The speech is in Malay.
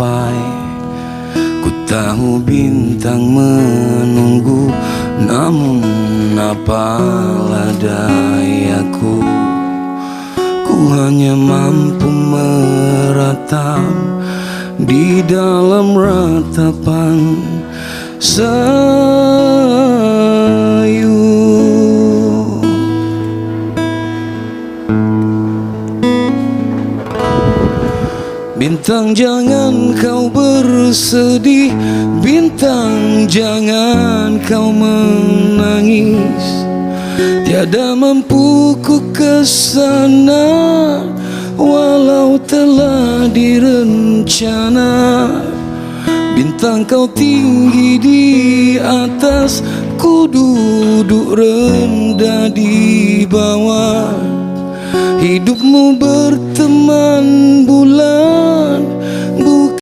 sampai Ku tahu bintang menunggu Namun apalah dayaku? Ku hanya mampu meratap Di dalam ratapan sayu Bintang jangan kau bersedih. Bintang jangan kau menangis. Tiada mampu ku kesana Walau telah direncana. Bintang kau tinggi di atas Ku duduk rendah di bawah. Hidupmu berteman bulan